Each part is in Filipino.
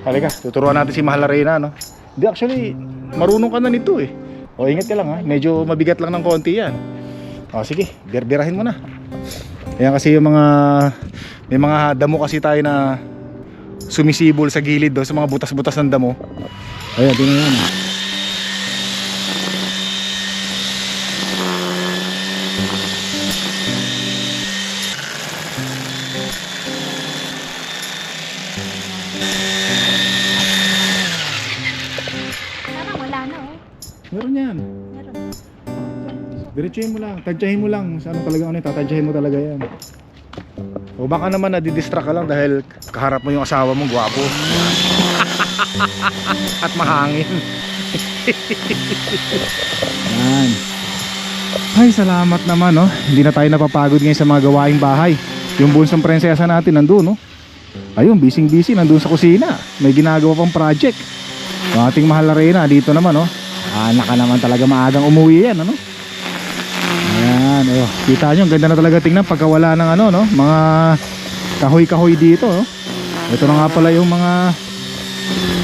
Halika, tuturuan natin si Mahal Arena, no? Di actually, marunong ka na nito eh. O ingat ka lang ha, medyo mabigat lang ng konti yan. O sige, berberahin mo na. Ayan kasi yung mga, may mga damo kasi tayo na sumisibol sa gilid do, sa mga butas-butas ng damo. Ayan, tingnan yan. Diretsuhin mo lang, tadyahin mo lang. Sa ano talaga ano, tatadyahin mo talaga yan. O baka naman nadidistract ka lang dahil kaharap mo yung asawa mo, gwapo. At mahangin. Yan. Ay, salamat naman, no. Hindi na tayo napapagod ngayon sa mga gawaing bahay. Yung bunsang prinsesa natin nandun, no. Ayun, busy-busy, nandun sa kusina. May ginagawa pang project. Yung ating mahal na Reyna, dito naman, no. Anak ka naman talaga maagang umuwi yan, ano. Oh. Kita nyo, ganda na talaga tingnan pagka wala ng ano, no? Mga kahoy-kahoy dito, no? Ito na nga pala yung mga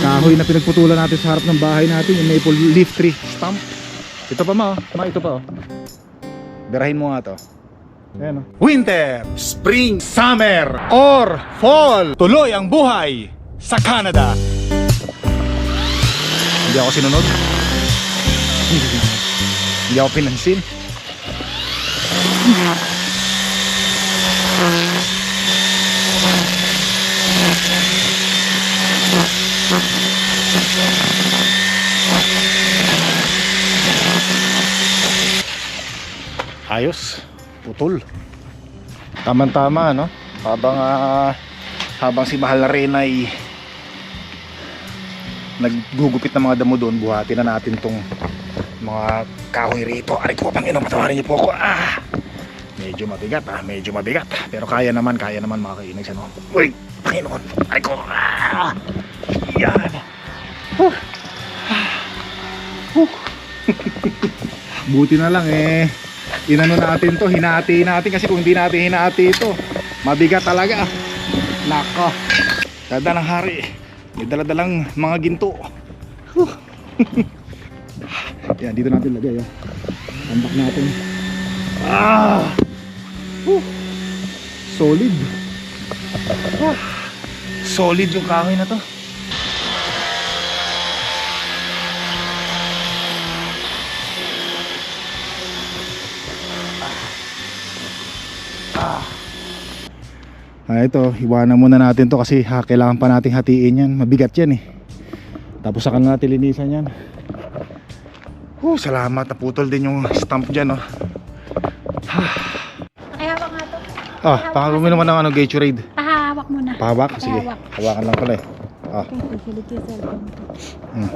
kahoy na pinagputulan natin sa harap ng bahay natin, yung maple leaf tree stump. Ito pa ma, oh. ma, ito pa, oh. Mo nga to. Ayan, oh. Winter, Spring, Summer, or Fall. Tuloy ang buhay sa Canada. Hindi ako sinunod. Hindi ako pinansin. Ayos. Putol. Tama-tama, no? Habang ah, habang si Mahal na rin ay naggugupit ng mga damo doon, buhatin na natin tong mga kahoy rito. Aray ko, Panginoon, patawarin niyo po ako. Ah! Medyo mabigat, ah. Medyo mabigat. Pero kaya naman, kaya naman mga kainags, ano? Uy, Panginoon. Aray ko. Ah! Yan. Huh. Ah. Huh. Buti na lang eh. Inano natin to, hinati natin kasi kung hindi natin hinati ito, mabigat talaga. Nako. Dada ng hari. May daladalang mga ginto. Huh. Yan, dito natin lagay. Oh. Tambak natin. Ah! Huh. Solid. Ah. Solid yung kahoy na to. Ah, ito, iwanan muna natin to kasi ha, kailangan pa nating hatiin yan. Mabigat yan eh. Tapos saka na natin linisan yan. Oh, salamat. Naputol din yung stump dyan, oh. Nga Ah, pakagawin naman ng ano, Gatorade. Pahawak mo na. Pahawak? Sige. Pahawak. Hawakan lang pala eh. Ah, Okay, pipilit yung cellphone ko. hmm.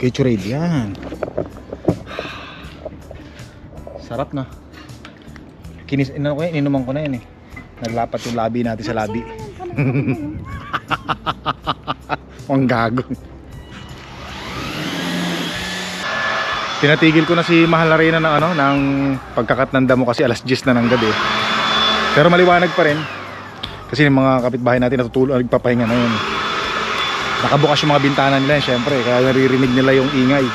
Gatorade, yan. Sarap na. Kinis, ino ko yan, ininuman ko na yan eh. Naglapat yung labi natin sa labi. Ang gago. Pinatigil ko na si Mahal na Reyna ng ano, ng pagkakat ng damo kasi alas 10 na ng gabi. Pero maliwanag pa rin. Kasi yung mga kapitbahay natin natutulog, nagpapahinga na yun. Nakabukas yung mga bintana nila, syempre, kaya naririnig nila yung ingay.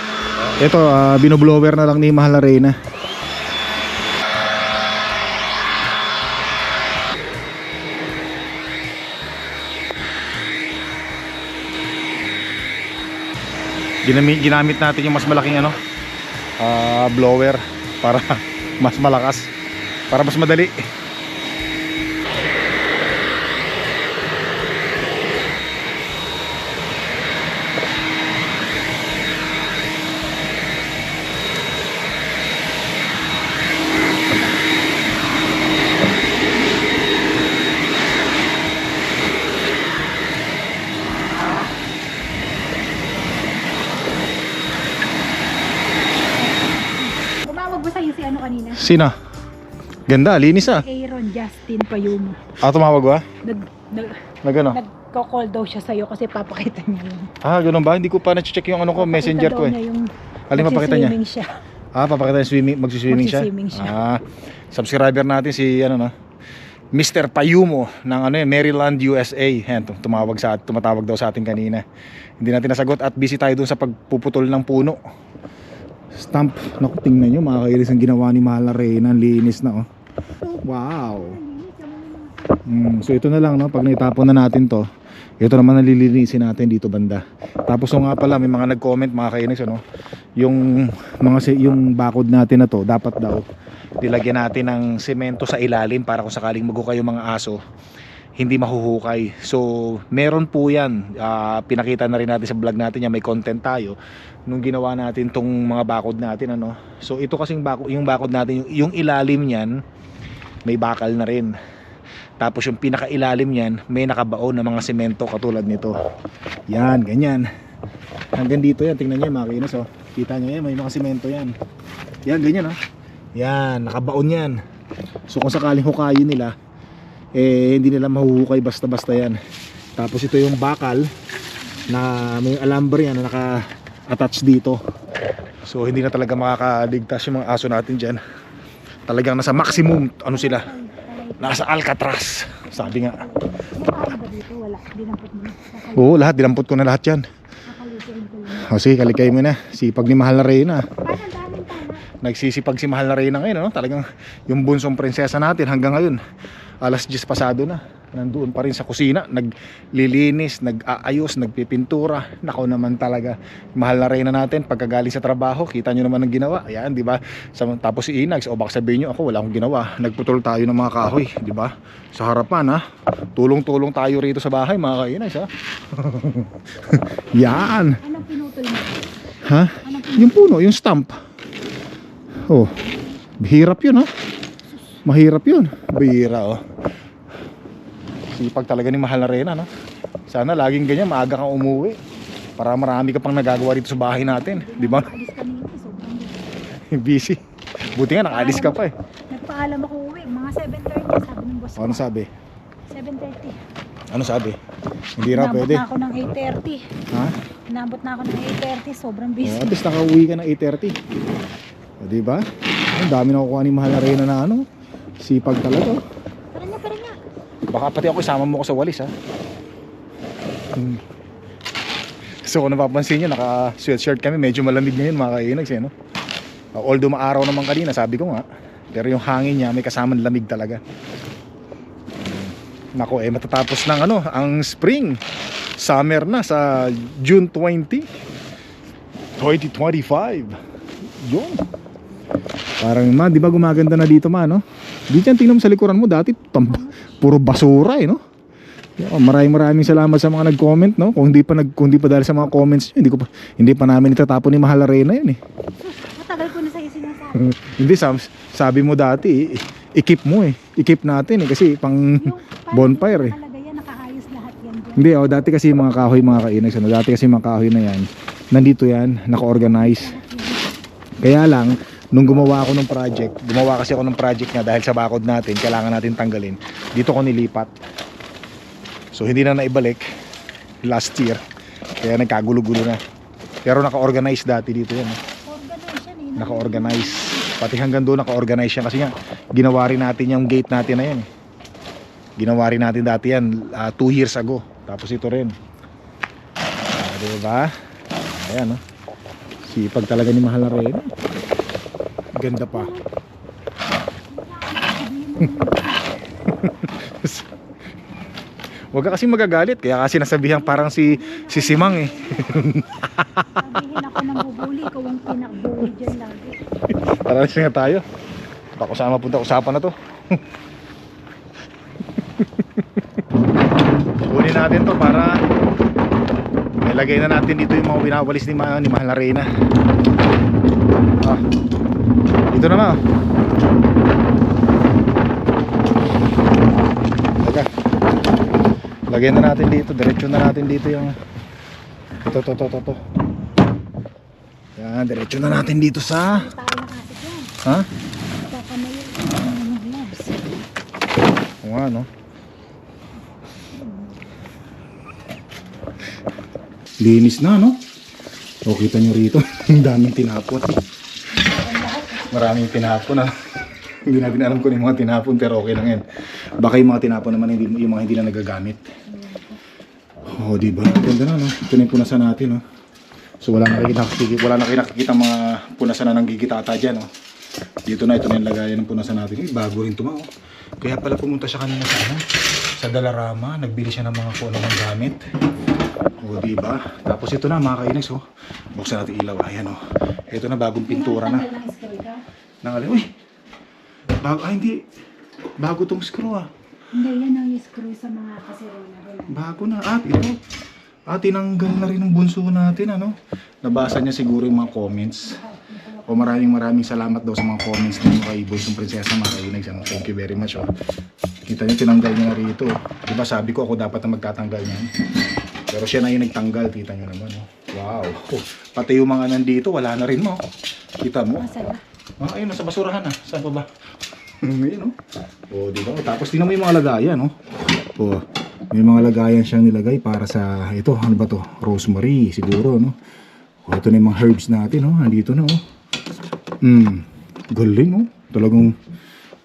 Ito, ah, binoblower na lang ni Mahal na Reyna. Ginamit, ginamit natin yung mas malaking ano, ah, blower para mas malakas, para mas madali. Umawag ba sa'yo si ano kanina? Sina? Ganda, linis ah. Aaron Justin Payuno. Ah, tumawag ba? Nag, nag, Nag ano? nagko-call daw siya sa'yo kasi papakita niya yun. Ah, ganun ba? Hindi ko pa na-check yung ano ko, messenger ko Papakita eh. niya yung Alin papakita niya? siya. Ah, papakita niya swimming, magsiswimming siya? Magsiswimming siya. Ah, subscriber natin si ano no? Mr. Payumo ng ano, yun, Maryland, USA. Yan, tum- tumawag sa tumatawag daw sa atin kanina. Hindi natin nasagot at busy tayo dun sa pagpuputol ng puno. Stamp. Naku, tingnan nyo mga kairis ang ginawa ni Mahal na Reyna. Ang linis na oh. Wow. Mm, so ito na lang no, pag naitapon na natin to, ito naman nalilinisin natin dito banda. Tapos so nga pala may mga nag-comment mga kainis ano, yung mga yung bakod natin na to, dapat daw nilagyan natin ng semento sa ilalim para kung sakaling maghukay yung mga aso, hindi mahuhukay. So, meron po yan. Ah, pinakita na rin natin sa vlog natin yan, may content tayo nung ginawa natin tong mga bakod natin ano. So, ito kasing bakod, yung bakod natin, yung, yung ilalim niyan may bakal na rin. Tapos yung pinakailalim niyan, may nakabaon na mga semento katulad nito. Yan, ganyan. Hanggang dito yan, tingnan niyo mga kinos oh. Kita niyo yan, may mga semento yan. Yan, ganyan oh. Yan, nakabaon yan. So kung sakaling hukayin nila, eh hindi nila mahuhukay basta-basta yan. Tapos ito yung bakal na may alambre yan na naka-attach dito. So hindi na talaga makakaligtas yung mga aso natin dyan. Talagang nasa maximum, ano sila, nasa Alcatraz. Sabi nga. Oo, lahat, dinampot ko na lahat yan. O sige, kalikay mo na. Sipag ni Mahal na Reyna. Paano? Nagsisipag si Mahal na Reyna ngayon, no? Talagang yung bunsong prinsesa natin hanggang ngayon. Alas 10 pasado na. Nandoon pa rin sa kusina. Naglilinis, nag-aayos, nagpipintura. Nako naman talaga. Mahal na Reyna natin. Pagkagaling sa trabaho, kita nyo naman ang ginawa. Ayan, di ba? Sa- Tapos si Inags, o baka sabihin nyo, ako wala akong ginawa. Nagputol tayo ng mga kahoy, di ba? Sa harapan, ha? Tulong-tulong tayo rito sa bahay, mga kainags, ha? Yan! Anong pinutol mo? Ha? Anong Yung puno, yung stump. Oh. Hirap yun ha. Mahirap yun. Bihira oh. Sipag talaga ni Mahal na Reyna no. Sana laging ganyan, maaga kang umuwi. Para marami ka pang nagagawa dito sa bahay natin. Di ba? Busy. Buti nga, nakaalis ka pa eh. Nagpaalam ako uwi. Mga 7.30 sabi ng boss. Ano sabi? 7.30. Ano sabi? Hindi raw Inabot pwede. na ako ng 8.30. Ha? Inabot na ako ng 8.30. Sobrang busy. Oh, at least nakauwi ka ng 8.30. O, di ba? Ang dami na kukuha ni Mahal na Reyna na ano. Sipag talaga. oh. Tara na, tara na. Baka pati ako isama mo ko sa walis ha. Hmm. So kung napapansin nyo, naka sweatshirt kami. Medyo malamig ngayon mga kainags eh, no? Uh, although maaraw naman kanina, sabi ko nga. Pero yung hangin niya, may kasamang lamig talaga. Hmm. Nako, eh matatapos ng ano, ang spring. Summer na sa June 20. 2025. Yun. Parang ma, di ba gumaganda na dito ma, no? Di dyan, tingnan mo sa likuran mo, dati tam, puro basura eh, no? Yeah, maraming maraming salamat sa mga nag-comment, no? Kung hindi pa nag kung hindi pa dahil sa mga comments nyo, hindi ko pa hindi pa namin itatapon ni Mahal Arena yun eh. Matagal ko na sa'yo sinasabi. hindi sam, sabi mo dati, i-keep mo eh. I-keep natin eh kasi pang bonfire eh. Yan, nakaayos lahat yan. bro. Hindi oh, dati kasi mga kahoy mga kainags, ano, dati kasi mga kahoy na yan, nandito yan, naka-organize. Kaya lang, nung gumawa ako ng project, gumawa kasi ako ng project nga dahil sa bakod natin, kailangan natin tanggalin. Dito ko nilipat. So hindi na naibalik last year. Kaya nagkagulo-gulo na. Pero naka-organize dati dito yan. Organize yan. Naka-organize. Pati hanggang doon naka-organize yan kasi nga ginawa rin natin yung gate natin na yan. Ginawa rin natin dati yan 2 years ago. Tapos ito rin. Ah, diba? Ayan, no? Sipag talaga ni Mahal na rin. Ganda pa. Huwag ka kasi magagalit. Kaya kasi nasabihan parang si, si Simang eh. Sabihin ako ng bubuli, ikaw ang pinakbuli dyan lagi. Tara na tayo. Baka saan mapunta usapan na to. Kunin natin to para ilagay na natin dito yung mga winawalis ni, Ma- ni Mahal na Reyna. Ah. Dito na ma. Teka. Lagay na natin dito. Diretso na natin dito yung ito, to, to, to, to. Yan, diretso na natin dito sa. Ha? Oo nga, no? Linis na, no? O, kita nyo rito. Ang daming tinapon. Maraming tinapon, ha? Hindi natin alam kung ano yung mga tinapon, pero okay lang yan. Baka yung mga tinapon naman, hindi, yung mga hindi na nagagamit. Oh, di ba? Ganda na, no? Ito na yung punasan natin, no? So, wala na nakikita, wala na kayo nakikita mga punasan na ng gigitata dyan, no? Dito na, ito na yung lagayan ng punasan natin. Eh, bago rin ma, oh. Kaya pala pumunta siya kanina sa, ano, sa Dalarama. Nagbili siya ng mga kung ng gamit. O, di ba? Tapos ito na, mga kainis, oh. Buksan natin ilaw. Ayan, oh. Ito na, bagong pintura na. Nangali, uy! Bago, ay, hindi. Bago tong screw, ah. Hindi, yan ang screw sa mga kaserola. Wala. Bago na. At ito. At tinanggal na rin ng bunso natin, ano? Nabasa niya siguro yung mga comments. O maraming maraming salamat daw sa mga comments ninyo kay Boys ng Prinsesa mga kainis. Ano? Thank you very much. Oh. Kita niyo, tinanggal niya na rito. Diba sabi ko ako dapat na magtatanggal niyan. Pero siya na yung nagtanggal. Kita niyo naman. Oh. Wow. Oh, pati yung mga nandito, wala na rin mo. Kita mo. Masaya. Ah, ayun, nasa basurahan na. Saan pa ba? Ayun, no? O, di ba? Tapos tingnan mo yung mga lagayan, no? O, may mga lagayan siyang nilagay para sa, ito, ano ba to? Rosemary, siguro, no? O, ito na yung mga herbs natin, no? Nandito na, oh. Hmm, galing, oh. Talagang,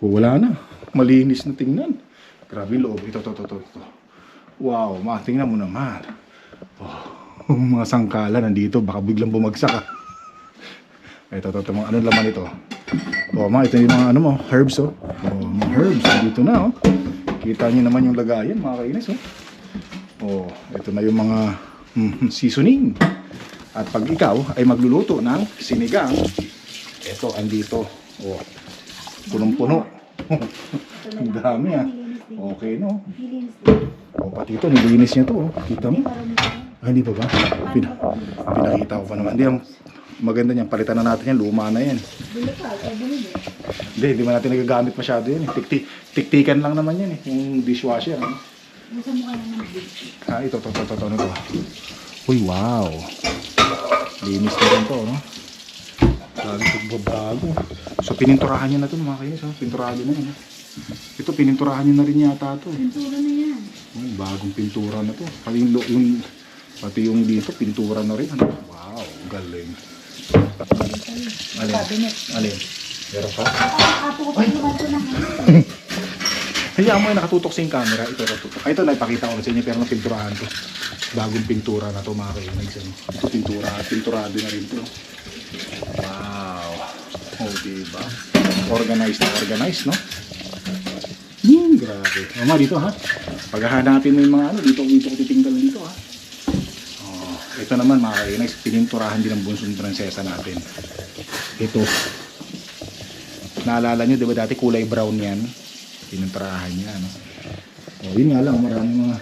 o, wala na. Malinis na tingnan. Grabe yung loob. Ito, ito, ito, ito. ito. Wow, ma, tingnan mo naman. Oh, mga sangkala nandito, baka biglang bumagsak, ah. Ito, ito, ito, mga ano laman ito. Oh, mga ito yung mga ano mo, herbs oh. Oh, mga herbs dito na oh. Kita niyo naman yung lagayan, mga kainis oh. Oh, ito na yung mga mm, seasoning. At pag ikaw ay magluluto ng sinigang, ito andito. Oh. Punong-puno. Ang dami ah. Okay no. Nilinis din. Oh, pati ito nilinis niya to oh. Kita mo? Pa. Ah, hindi pa ba? Pina, pinakita ko pa naman. Hindi, ang maganda niyan. Palitan na natin yan. Luma na yan. Bili ka, o bumili. Hindi, hindi man natin nagagamit masyado yan. eh. Tiktik, tiktikan lang naman yan eh. Yung dishwasher. Ano? Ka naman bili. Ah, ito, ito, ito, ito, ito, ito. Uy, wow. Linis na rin to, no? Lagi pagbabago. So, pininturahan niya na to, mga kainis. Oh. Pinturahan niya na yun. Ito, pininturahan niya na rin yata to. Eh. Pintura na yan. Uy, bagong pintura na to. Pati yung, yung, pati yung dito, pintura na rin. Ano? Wow, galing. Alin? Alin? Meron pa? Ito ng Hayaan mo yung nakatutok sa yung camera. Ito, nakatutok. Ay, ito, naipakita ko na sa inyo, pero napinturahan to. Bagong pintura na to, mga kainis. Ano? Ito, pintura. Pinturado na rin to. Wow. Oh, diba? Organized na organized, no? Hmm, grabe. Mama, dito ha. Paghahanapin mo yung mga ano, dito, dito ko titinggal dito ha. Oh, ito naman mga kainis, pininturahan din ng bunsong prinsesa natin. Ito. Naalala nyo, di ba dati kulay brown yan? Pininturahan niya, no? Oh, yun nga lang, maraming mga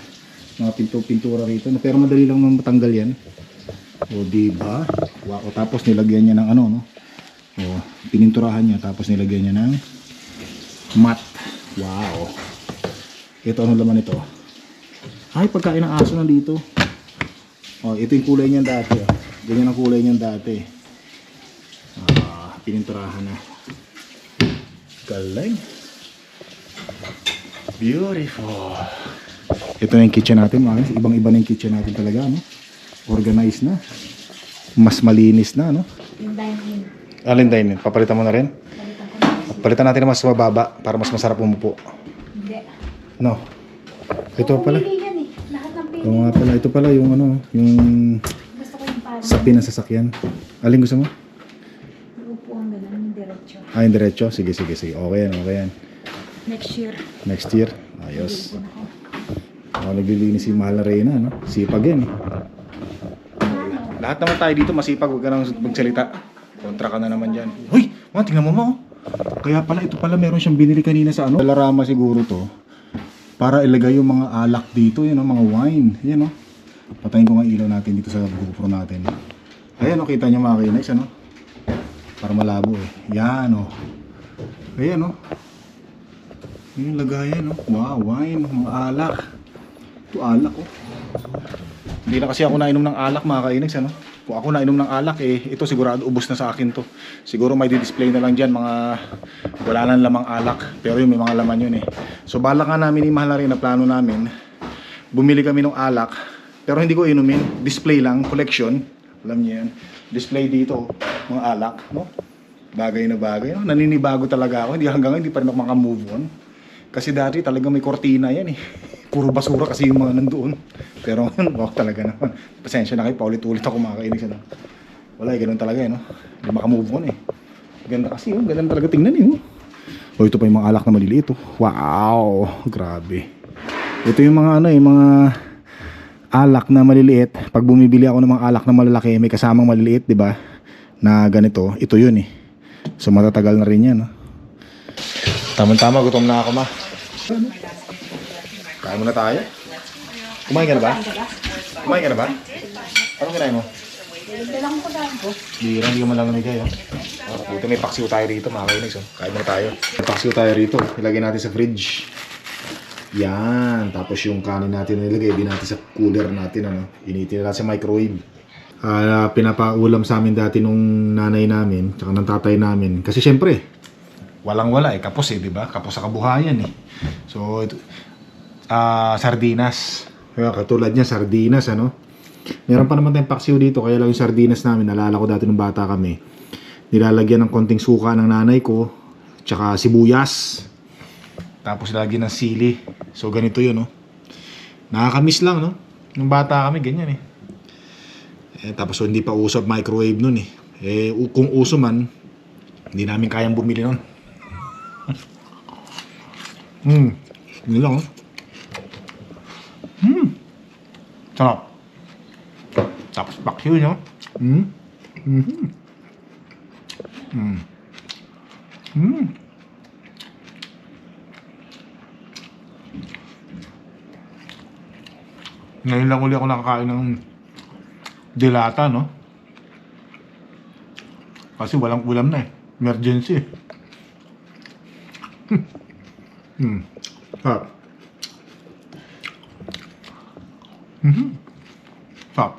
mga pinto-pintura rito. Pero madali lang matanggal yan. O, di ba? Wow. Tapos nilagyan niya ng ano, no? O, pininturahan niya, tapos nilagyan niya ng mat. Wow. Ito, ano laman ito? Ay, pagkain ng aso nandito. O, ito yung kulay niyan dati. Oh. Ganyan ang kulay niyan dati. Ah, pininturahan na. Galing. Beautiful. Ito na yung kitchen natin, mga guys. Ibang-iba na yung kitchen natin talaga, no? Organized na. Mas malinis na, no? Yung dine-in. Alin din, papalitan mo na rin? Na. Palitan natin na mas mababa para mas masarap umupo. Hindi. No. Ito pala. Yan eh. Lahat ng pili. Oo nga pala. Ito pala yung ano, yung Gusto ko yung parang sapi ng sasakyan. Alin gusto mo? upuan gano'n, yung diretso. Ah, yung diretso? Sige, sige, sige. Okay yan, okay yan. Next year. Next year. Ayos. Bili ko. Ako naglilinis si Mahal na Reyna, no? Sipag yan. eh. Ano? Lahat naman tayo dito masipag, huwag ka nang magsalita. Kontra ka na naman dyan. Hoy! Mga tingnan mo mo. oh. Kaya pala, ito pala meron siyang binili kanina sa ano. Larama siguro to. Para ilagay yung mga alak dito, yun, oh, mga wine. Yan o. Patayin ko nga ilaw natin dito sa GoPro natin. Ayan o, kita nyo mga kinays, ano? Para malabo eh. Yan o. Ayan o. Yung lagayan o. Wow, wine, mga alak. Ito alak o. Hindi na kasi ako nainom ng alak mga kainags ano. Kung ako nainom ng alak eh, ito sigurado ubos na sa akin to. Siguro may di-display na lang dyan mga wala nang lamang alak. Pero yun may mga laman yun eh. So balak nga namin ni Mahal na rin na plano namin. Bumili kami ng alak. Pero hindi ko inumin. Display lang, collection. Alam niyo yan. Display dito, mga alak. No? Bagay na bagay. No? Naninibago talaga ako. Hindi hanggang hindi pa rin ako makamove on. Kasi dati talaga may kortina yan eh. Puro basura kasi yung mga nandoon. Pero wow talaga naman. Pasensya na kayo, paulit-ulit ako makakainig ano. Wala eh, ganun talaga eh, no? Hindi makamove on eh. Ganda kasi oh, ganda talaga tingnan eh, oh. O ito pa yung mga alak na maliliit oh. Wow, grabe. Ito yung mga ano eh, mga alak na maliliit. Pag bumibili ako ng mga alak na malalaki, may kasamang maliliit, di ba? Na ganito, ito yun eh. So matatagal na rin yan, no? Tama-tama, gutom na ako ma. Kain muna tayo. Kumain ka na ba? Kumain ka na ba? Anong kinain mo? Dalang ko lang ko. Bira, hindi ka man lang namigay, oh. Oh, buti may paksiw tayo rito, mga kainis, oh. Kain muna tayo. May paksiw tayo rito. Ilagay natin sa fridge. Yan. Tapos yung kanin natin na nilagay, din natin sa cooler natin, ano. Initin natin sa microwave. Ah, pinapaulam sa amin dati nung nanay namin, tsaka ng tatay namin. Kasi syempre, walang wala eh. Kapos eh, di ba? Kapos sa kabuhayan eh. So, ito, ah, sardinas. Kaya katulad niya, sardinas, ano. Meron pa naman tayong paksiw dito, kaya lang yung sardinas namin, nalala ko dati nung bata kami. Nilalagyan ng konting suka ng nanay ko, tsaka sibuyas. Tapos lagyan ng sili. So ganito yun, no. Nakakamiss lang, no. Nung bata kami, ganyan eh. eh tapos so, hindi pa uso microwave nun eh. Eh, kung uso man, hindi namin kayang bumili nun. Hmm. Hindi lang, oh. Hmm. Sarap. Tapos paksiw nyo. Mm. Mm. Mm. Mm. Ngayon lang uli ako nakakain ng dilata, no? Kasi walang ulam na. Emergency. Hmm. Sarap. Mhm. Sarap.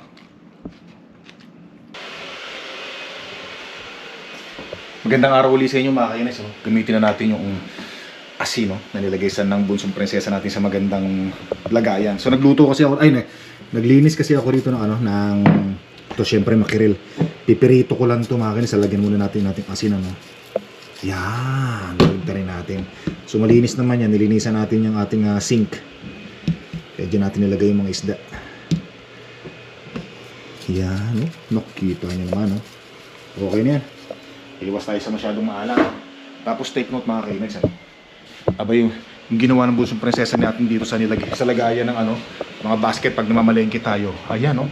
Magandang araw ulit sa inyo mga kainis. Oh. Gamitin na natin yung asin no, na nilagay sa ng bunsong prinsesa natin sa magandang lagayan. So nagluto kasi ako, ay na, naglinis kasi ako rito ng ano, ng ito syempre makiril. Pipirito ko lang ito mga kainis. Lagyan muna natin natin asin ano. Yan, lagyan natin. So malinis naman yan, nilinisan natin yung ating ah, sink. Kaya dyan natin nilagay yung mga isda. Yan, no? Nakikita nyo naman, no? Okay na yan. Iwas tayo sa masyadong maalam. Tapos take note mga kainex, ano? Aba yung, yung ginawa ng busong prinsesa natin dito sa nilagay, sa lagayan ng ano, mga basket pag namamalengke tayo. Ayan, no?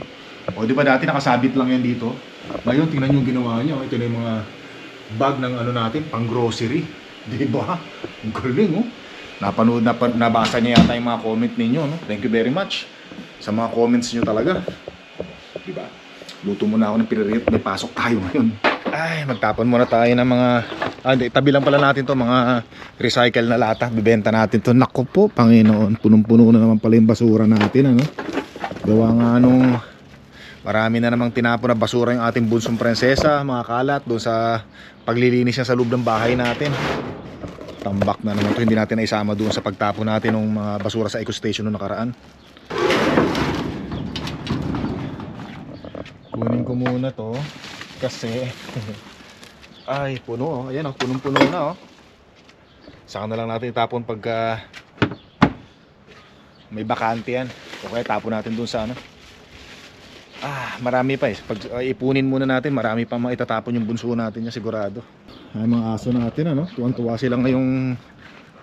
O, di ba dati nakasabit lang yan dito? Ngayon, tingnan nyo yung ginawa niya. oh. Ito na yung mga bag ng ano natin, pang grocery. Di ba? Ang galing, oh. Napanood, napa, nabasa niya yata yung mga comment ninyo, no? Thank you very much sa mga comments niyo talaga. Di ba? Luto muna ako ng piririt, may pasok tayo ngayon. Ay, magtapon muna tayo ng mga... Ah, tabi lang pala natin to mga recycle na lata. Bibenta natin to. Naku po, Panginoon. Punong-puno na naman pala yung basura natin, ano? Gawa nga nung... Marami na namang tinapon na basura yung ating bunsong prinsesa, mga kalat, doon sa paglilinis niya sa loob ng bahay natin. Tambak na naman to. Hindi natin naisama doon sa pagtapon natin ng mga basura sa eco station noong nakaraan. Kunin ko muna to kasi ay puno oh. Ayan oh, punong-puno na oh. Saka na lang natin itapon pagka may bakante yan. O kaya tapon natin dun sa ano. Ah, marami pa eh. Pag uh, ipunin muna natin, marami pa mga itatapon yung bunso natin niya sigurado. Ay mga aso natin ano, tuwang-tuwa sila ngayong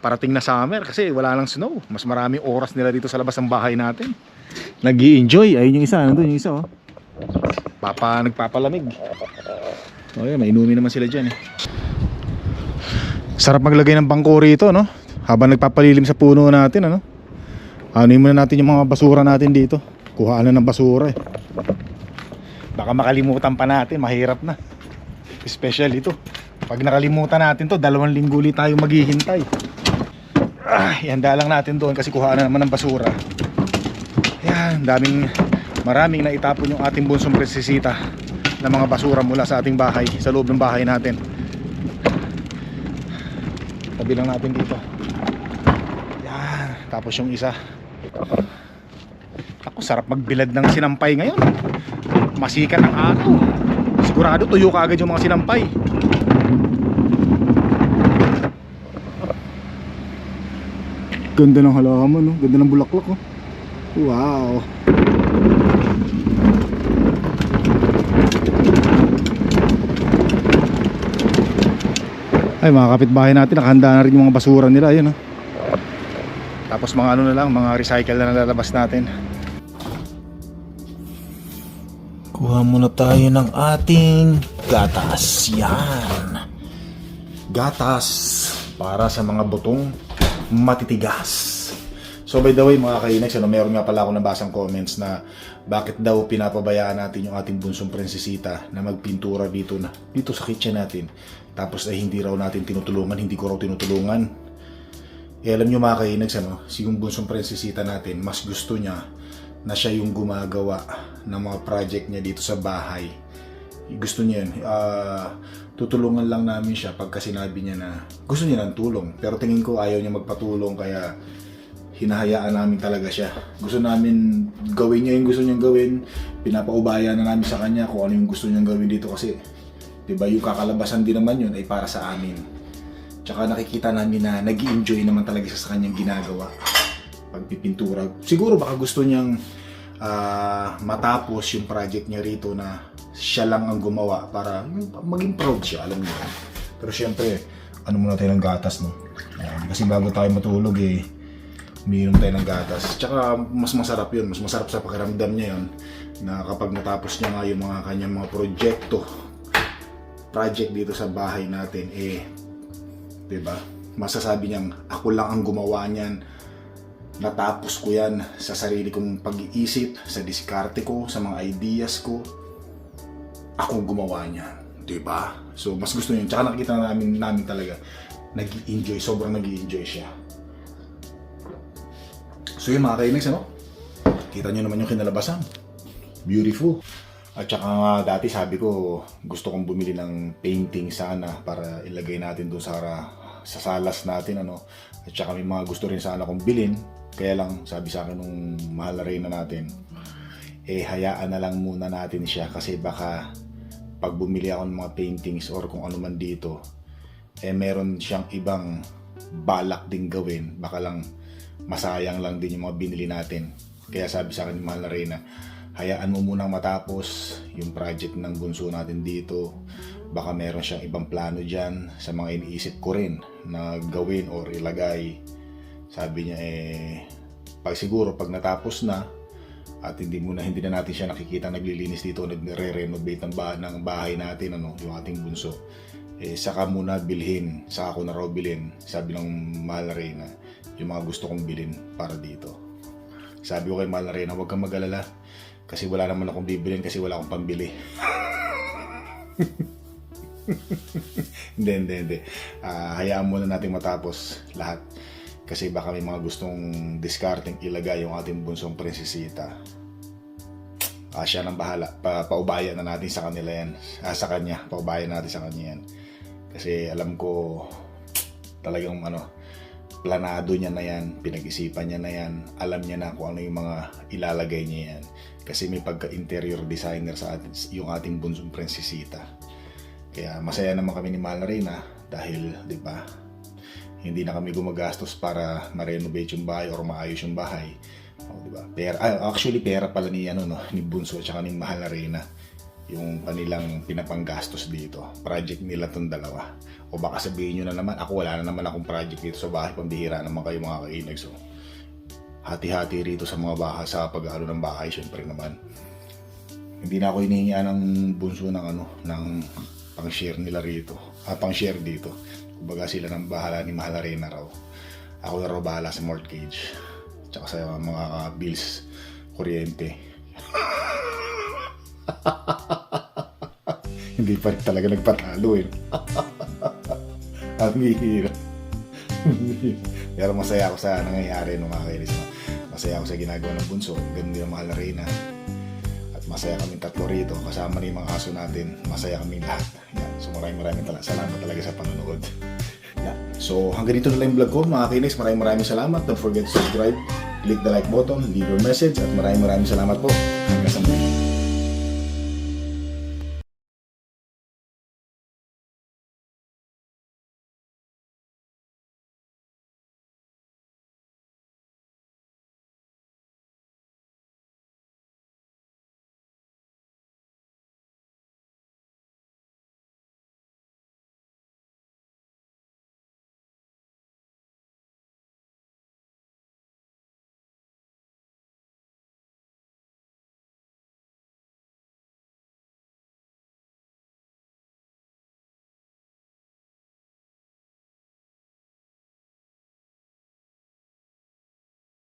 parating na summer kasi wala lang snow. Mas maraming oras nila dito sa labas ng bahay natin. nag enjoy Ayun yung isa, nandun yung isa oh. Papa, nagpapalamig. O yun, mainumi naman sila dyan eh. Sarap maglagay ng bangko rito, no? Habang nagpapalilim sa puno natin, ano? Ano muna natin yung mga basura natin dito. Kuhaan na ng basura eh. Baka makalimutan pa natin, mahirap na. Special ito. Pag nakalimutan natin to, dalawang linggo ulit tayo maghihintay. Ah, ihanda lang natin doon kasi kuhaan na naman ng basura. Yan, daming maraming naitapon yung ating bunsong presisita ng mga basura mula sa ating bahay, sa loob ng bahay natin. Tabi lang natin dito. Yan, tapos yung isa. Ako, sarap magbilad ng sinampay ngayon. Masikat ang araw. Sigurado tuyo ka agad yung mga sinampay. Ganda ng halaman, no? Ganda ng bulaklak, oh. Wow. Ay, mga kapitbahay natin, nakahanda na rin yung mga basura nila, ayun, oh. Tapos mga ano na lang, mga recycle na nalalabas natin. Kuha muna tayo ng ating gatas. Yan. gatas para sa mga butong matitigas. So by the way mga kainex, ano, meron nga pala ako nabasang comments na bakit daw pinapabayaan natin yung ating bunsong prinsesita na magpintura dito na dito sa kitchen natin. Tapos ay hindi raw natin tinutulungan, hindi ko raw tinutulungan. Eh alam nyo mga kainex, ano, si yung bunsong prinsesita natin, mas gusto niya na siya yung gumagawa ng mga project niya dito sa bahay gusto niya yun. Ah, tutulungan lang namin siya pagka sinabi niya na gusto niya ng tulong. Pero tingin ko ayaw niya magpatulong kaya hinahayaan namin talaga siya. Gusto namin gawin niya yung gusto niyang gawin. Pinapaubayan na namin sa kanya kung ano yung gusto niyang gawin dito kasi 'di ba yung kakalabasan din naman yun ay para sa amin. Tsaka nakikita namin na nag enjoy naman talaga siya sa kanyang ginagawa. Pagpipintura. Siguro baka gusto niyang ah, matapos yung project niya rito na siya lang ang gumawa para maging proud siya, alam niyo. Pero syempre, ano muna tayo ng gatas, no? Ayan, kasi bago tayo matulog, eh, umiinom tayo ng gatas. Tsaka mas masarap yun, mas masarap sa pakiramdam niya yun na kapag natapos niya nga yung mga kanyang mga proyekto, project dito sa bahay natin, eh, 'di ba? Masasabi niyang ako lang ang gumawa niyan. Natapos ko 'yan sa sarili kong pag-iisip, sa diskarte ko, sa mga ideas ko. Ako gumawa niyan, 'di ba? So mas gusto niya. Tsaka nakita na namin namin talaga nag-enjoy, sobrang nag-enjoy siya. So yun mga kainex, ano? Kita nyo naman yung kinalabasan. Beautiful. At saka nga dati sabi ko gusto kong bumili ng painting sana para ilagay natin doon sa sa salas natin ano. At saka may mga gusto rin sana kong bilhin. Kaya lang sabi sa akin nung mahal na natin eh hayaan na lang muna natin siya kasi baka pag bumili ako ng mga paintings or kung ano man dito eh meron siyang ibang balak ding gawin. Baka lang masayang lang din yung mga binili natin. Kaya sabi sa akin ni Mahal na Reyna hayaan mo munang matapos yung project ng bunso natin dito. Baka meron siyang ibang plano dyan sa mga iniisip ko rin na gawin or ilagay sabi niya eh pag siguro pag natapos na at hindi muna hindi na natin siya nakikita naglilinis dito nagre-renovate ng, ba- ng bahay natin ano yung ating bunso eh saka muna bilhin. Saka ako na raw bilhin. Sabi ng Mahal na yung mga gusto kong bilhin para dito. Sabi ko kay Mahal na huwag kang mag-alala. Kasi wala naman akong bibilhin kasi wala akong pambili. Hindi hindi hindi. Ah, hayaan muna natin matapos lahat kasi baka may mga gustong discarding ilagay yung ating bunsong prinsesita Ah, siya nang bahala. Pa paubayan na natin sa kanila yan. Ah, sa kanya. Paubayan natin sa kanya yan. Kasi alam ko talagang ano, planado niya na yan, pinag-isipan niya na yan, alam niya na kung ano yung mga ilalagay niya yan. Kasi may pagka-interior designer sa atin, yung ating bunsong prinsesita. Kaya masaya naman kami ni Mahal na Reyna dahil, di ba, hindi na kami gumagastos para ma-renovate yung bahay or maayos yung bahay. O, di ba? Pera, ah, actually, pera pala ni, ano, no, ni Bunso at saka ni Mahal na Reyna yung kanilang pinapanggastos dito. Project nila tong dalawa. O baka sabihin nyo na naman, ako wala na naman akong project dito sa bahay, pambihira naman kayo mga kainag. So, hati-hati rito sa mga bahay, sa pag-alo ng bahay, syempre naman. Hindi na ako hinihingian ng bunso ng ano, ng pang-share nila rito. Ah, pang-share dito. Kumbaga sila ng bahala ni Mahal na Reyna raw. Ako na raw bahala sa mortgage. Tsaka sa mga ah, bills, kuryente. Hindi pa rin talaga nagpatalo eh. Ang hihirap. Pero masaya ako sa nangyayari ng mga kainis. Masaya ako sa ginagawa ng bunso. Ganun din ang mahal na. At masaya kami tatlo rito. Kasama ni mga aso natin. Masaya kami lahat. Yan. So maraming maraming tala- salamat talaga sa panonood. Yan. So hanggang dito na lang yung vlog ko mga kainis. Maraming maraming salamat. Don't forget to subscribe. Click the like button. Leave your message. At maraming maraming salamat po. Hanggang sa muli.